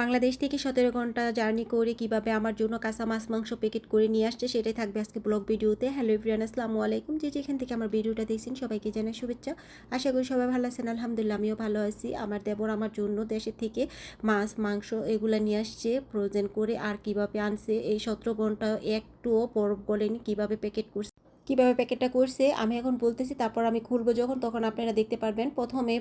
বাংলাদেশ থেকে সতেরো ঘণ্টা জার্নি করে কীভাবে আমার জন্য কাঁচা মাছ, মাংস প্যাকেট করে নিয়ে আসছে সেটাই থাকবে আজকে ব্লগ ভিডিওতে। হ্যালো এভরিয়ান আসসালামু আলাইকুম। যে যেখান থেকে আমার ভিডিওটা দেখছেন সবাইকে জানাই শুভেচ্ছা। আশা করি সবাই ভালো আছেন, আলহামদুলিল্লাহ আমিও ভালো আছি। আমার দেবর আমার জন্য দেশের থেকে মাছ, মাংস এগুলো নিয়ে আসছে ফ্রোজেন করে আর কীভাবে আনছে, এই সতেরো ঘণ্টা একটুও বরফ গলেনি কীভাবে প্যাকেট করছে। কীভাবে প্যাকেটটা করছে, আমি এখন বলতেছি, তারপর আমি খুলবো যখন, তখন আপনারা দেখতে পারবেন। প্রথমে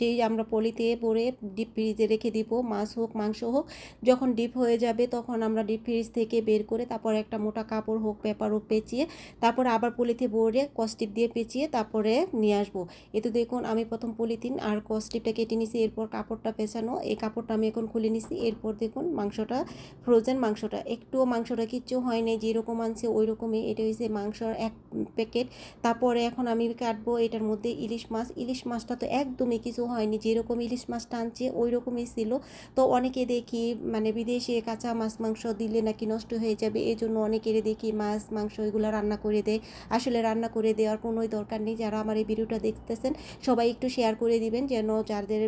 যেই আমরা পলিতে পরে ডিপ ফ্রিজে রেখে দিব, মাছ হোক, মাংস হোক, যখন ডিপ হয়ে যাবে, তখন আমরা ডিপ ফ্রিজ থেকে বের করে, তারপর একটা মোটা কাপড় হোক, পেপার হোক, পেঁচিয়ে, তারপর আবার পলিতে ভরে কস্টিপ দিয়ে পেঁচিয়ে, তারপরে নিয়ে আসব। এতে দেখুন, আমি প্রথম পলিথিন আর কস্টিপটা কেটে নিছি, এরপর কাপড়টা পেঁচানো এই কাপড়টা আমি এখন খুলে নিছি, এরপর দেখুন, মাংসটা ফ্রোজেন মাংসটা, একটুও মাংসটা কিচ্ছু হয়নি যেরকম আনছে ওই রকমই এটা হয়েছে মাংসর এক প্যাকেট তারপরে এখন আমি কাটবো এটার মধ্যে ইলিশ মাছ। ইলিশ মাছটা তো একদমই কিছু হয়নি, যেরকম ইলিশ মাছটা আনছে ওই রকমই ছিল। তো অনেকে দেখি মানে বিদেশে কাঁচা মাছ মাংস দিলে নাকি নষ্ট হয়ে যাবে এই জন্য অনেকের দেখি মাছ মাংস এগুলো রান্না করে দেয়। আসলে রান্না করে দেওয়ার কোনোই দরকার নেই, যারা আমার এই ভিডিওটা দেখতেছেন, সবাই একটু শেয়ার করে দিবেন যেন যাদের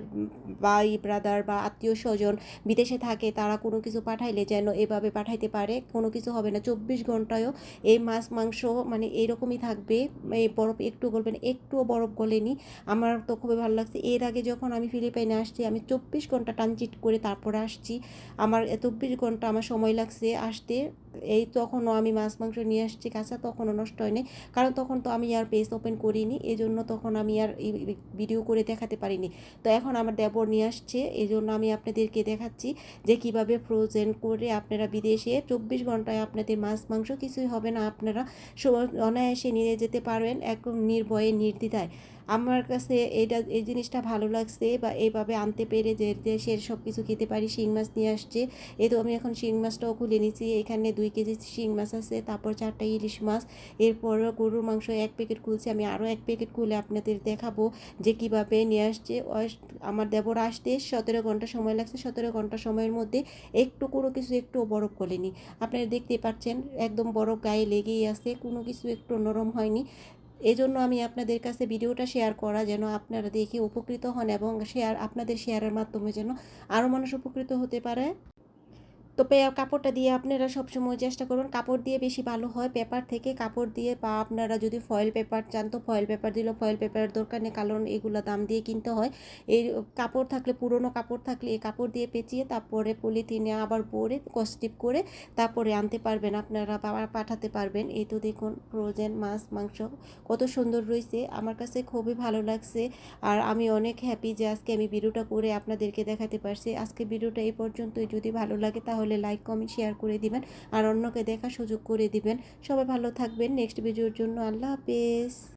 ভাই ব্রাদার বা আত্মীয় স্বজন বিদেশে থাকে, তারা কোনো কিছু পাঠাইলে যেন এভাবে পাঠাইতে পারে। কোনো কিছু হবে না, চব্বিশ ঘন্টায়ও এই মাছ মাংস মানে এইরকমই থাকবে। এই বরফ একটু গলবেন, একটুও বরফ গলেনি। আমার তো খুবই ভালো লাগছে। এর আগে যখন আমি ফিলিপাইনে আসছি, আমি চব্বিশ ঘণ্টা ট্রানজিট করে তারপরে আসছি। আমার চব্বিশ ঘণ্টা আমার সময় লাগছে আসতে। এই তখনও আমি মাছ মাংস নিয়ে আসছি কাঁচা, তখনও নষ্ট হয়নি। কারণ তখন তো আমি আর পেজ ওপেন করিনি এই জন্য তখন আমি আর ভিডিও করে দেখাতে পারিনি। তো এখন আমার দেবর নিয়ে আসছে এই জন্য আমি আপনাদেরকে দেখাচ্ছি যে কীভাবে ফ্রোজেন করে আপনারা বিদেশে চব্বিশ ঘন্টায় আপনাদের মাছ মাংস কিছুই হবে না, আপনারা অনায়াসে নিয়ে যেতে পারবেন, একদম নির্ভয়ে, নির্দ্বিধায়। আমার কাছে এটা এই জিনিসটা ভালো লাগছে বা এইভাবে আনতে পেরে যে দেশের সব কিছু খেতে পারি, শিং মাছ নিয়ে আসছে। এই তো আমি এখন শিং মাছটাও খুলে নিচ্ছি। এখানে দুই কেজি শিং মাছ আছে, তারপর চারটা ইলিশ মাছ। এরপর গরুর মাংস এক প্যাকেট খুলছি। আমি আরও এক প্যাকেট খুলে আপনাদের দেখাবো যে কীভাবে নিয়ে আসছে। আমার দেবর আসতে সতেরো ঘণ্টা সময় লাগছে। সতেরো ঘণ্টা সময়ের মধ্যে একটু কোনো কিছু একটু বরফ গলেনি। আপনারা দেখতে পাচ্ছেন, একদম বরফ গায়ে লেগেই আছে। কোনো কিছু একটু নরম হয়নি। এই জন্য আমি আপনাদের কাছে ভিডিওটা শেয়ার করা যেন আপনারা দেখে উপকৃত হন এবং শেয়ার আপনাদের শেয়ারের মাধ্যমে যেন আরও মানুষ উপকৃত হতে পারে। তো কাপড়টা দিয়ে আপনারা সবসময় চেষ্টা করুন, কাপড় দিয়ে বেশি ভালো হয়। পেপার থেকে কাপড় দিয়ে বা আপনারা যদি ফয়েল পেপার চান, তো ফয়েল পেপার দিলে ফয়েল পেপারের দরকার নেই, কারণ এগুলো দাম দিয়ে কিনতে হয়। এই কাপড় থাকলে, পুরনো কাপড় থাকলে এই কাপড় দিয়ে পেঁচিয়ে তারপরে পলিথিনে আবার পরে কস্টিপ করে তারপরে আনতে পারবেন আপনারা পাঠাতে পারবেন। এই তো দেখুন ফ্রোজেন মাছ, মাংস কত সুন্দর রয়েছে। আমার কাছে খুবই ভালো লাগছে আর আমি অনেক হ্যাপি যে আজকে আমি ভিডিওটা করে আপনাদেরকে দেখাতে পারছি। আজকে ভিডিওটা এই পর্যন্তই। যদি ভালো লাগে তাহলে লাইক কমেন্ট শেয়ার করে দিবেন আর অন্যকে দেখার সুযোগ করে দিবেন। সবাই ভালো থাকবেন। নেক্সট ভিডিওর জন্য আল্লাহ হাফেজ।